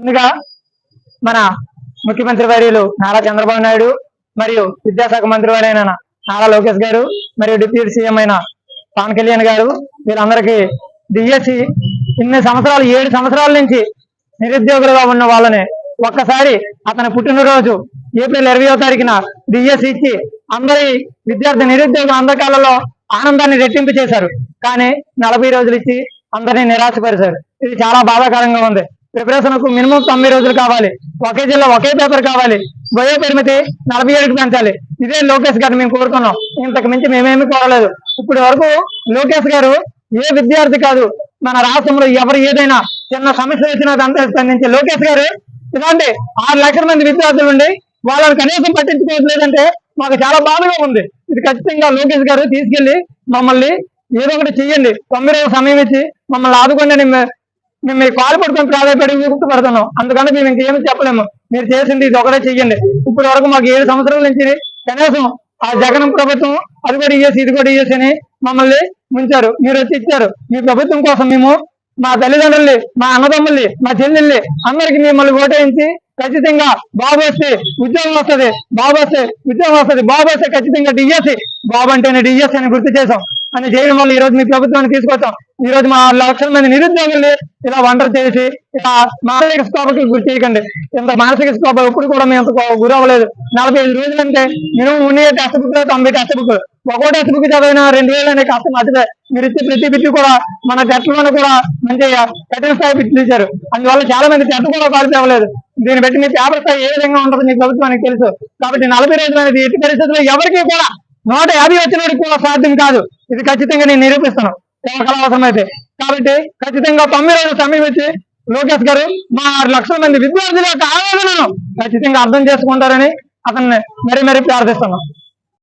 ముందుగా మన ముఖ్యమంత్రి వర్యులు నారా చంద్రబాబు నాయుడు మరియు విద్యాశాఖ మంత్రి వారైన నారా లోకేష్ గారు మరియు డిప్యూటీ సీఎం అయిన పవన్ కళ్యాణ్ గారు వీళ్ళందరికీ డిఎస్సి ఇన్ని సంవత్సరాలు ఏడు సంవత్సరాల నుంచి నిరుద్యోగులుగా ఉన్న వాళ్ళని ఒక్కసారి అతని పుట్టినరోజు ఏప్రిల్ ఇరవయో తారీఖున డిఎస్సి ఇచ్చి అందరి విద్యార్థి నిరుద్యోగ అందకాలలో ఆనందాన్ని రెట్టింపు చేశారు. కానీ నలభై రోజులు ఇచ్చి అందరినీ నిరాశపరిచారు. ఇది చాలా బాధాకరంగా ఉంది. ప్రిపరేషన్కు మినిమం తొమ్మిది రోజులు కావాలి. ఒకే జిల్లా ఒకే పేపర్ కావాలి. వయో పరిమితి నలభై ఏడుకి పెంచాలి. ఇదే లోకేష్ గారిని మేము కోరుకున్నాం. ఇంతకు మించి మేమేమి కోరలేదు. ఇప్పటి వరకు లోకేష్ గారు ఏ విద్యార్థి కాదు. మన రాష్ట్రంలో ఎవరు ఏదైనా చిన్న సమస్య వచ్చినా దాంతో స్పందించే లోకేష్ గారు ఇలాంటి ఆరు లక్షల మంది విద్యార్థులు ఉండి వాళ్ళని కనీసం పట్టించుకోవట్లేదంటే మాకు చాలా బాధగా ఉంది. ఇది ఖచ్చితంగా లోకేష్ గారు తీసుకెళ్ళి మమ్మల్ని ఏదో ఒకటి చెయ్యండి. తొమ్మిది రోజుల సమయం ఇచ్చి మమ్మల్ని ఆదుకోండి మేము మీరు కాలు పడుకొని ప్రాధాయపడి గుర్తుపడుతున్నాం అందుకని మేము ఇంకేమి చెప్పలేము. మీరు చేసింది ఇది ఒకటే చెయ్యండి. ఇప్పటి వరకు మాకు ఏడు సంవత్సరాల నుంచి కనీసం ఆ జగన్ ప్రభుత్వం అది కూడా ఇయ్యేసి ఇది కూడా ఇయ్యేసి అని మమ్మల్ని ముంచారు. మీరు వచ్చి ఇచ్చారు. మీ ప్రభుత్వం కోసం మేము మా తల్లిదండ్రుల్ని మా అన్నదమ్ముల్ని మా చెల్లెల్ని అందరికి మిమ్మల్ని ఓటేయించి ఖచ్చితంగా బాబు వస్తే ఉద్యోగం వస్తుంది బాబు వస్తే ఉద్యోగం వస్తుంది బాబు వస్తే ఖచ్చితంగా డిఎస్సి బాబు అంటేనే డిఎస్సి అని గుర్తు చేసాం అని చేయడం వల్ల ఈ రోజు మీ ప్రభుత్వాన్ని తీసుకొచ్చాం. ఈ రోజు మా లక్షల మంది నిరుద్యోగుల్ని ఇలా వండర్ చేసి ఇలా మానసిక స్తోభకి గురి చేయకండి. ఇంత మానసిక స్తోభ ఎప్పుడు కూడా మేము గురి అవ్వలేదు నలభై ఐదు రోజులు అంటే మినిమం ఉన్న టెక్స్ట్ బుక్ తొంభై టెక్స్ట్ బుక్. ఒక్కో టెక్స్ట్ బుక్ చదివిన రెండు వేలు అనే కష్టం అదే మీరు ఇచ్చే ప్రతి బిట్టు కూడా మన టెస్ట్లోనే కూడా మంచిగా కఠిన స్థాయి బిట్లు ఇచ్చారు అందువల్ల చాలా మంది టెస్ట్ కూడా క్వాలిఫై అవ్వలేదు. దీన్ని బట్టి మీ పేపర్ స్థాయి ఏ విధంగా ఉంటుంది మీ ప్రభుత్వానికి తెలుసు. కాబట్టి నలభై రోజులు అనేది ఎట్టి పరిస్థితుల్లో ఎవరికీ కూడా నూట యాభై వచ్చినోడికి కూడా సాధ్యం కాదు. ఇది ఖచ్చితంగా నేను నిరూపిస్తాను. కేవలం అవసరం అయితే కాబట్టి ఖచ్చితంగా తొమ్మిది రోజులు సమయం ఇచ్చి లోకేష్ గారు మా ఆరు లక్షల మంది విద్యార్థుల యొక్క ఆవేదనను ఖచ్చితంగా అర్థం చేసుకుంటారని అతన్ని మరీ మరీ ప్రార్థిస్తున్నాం.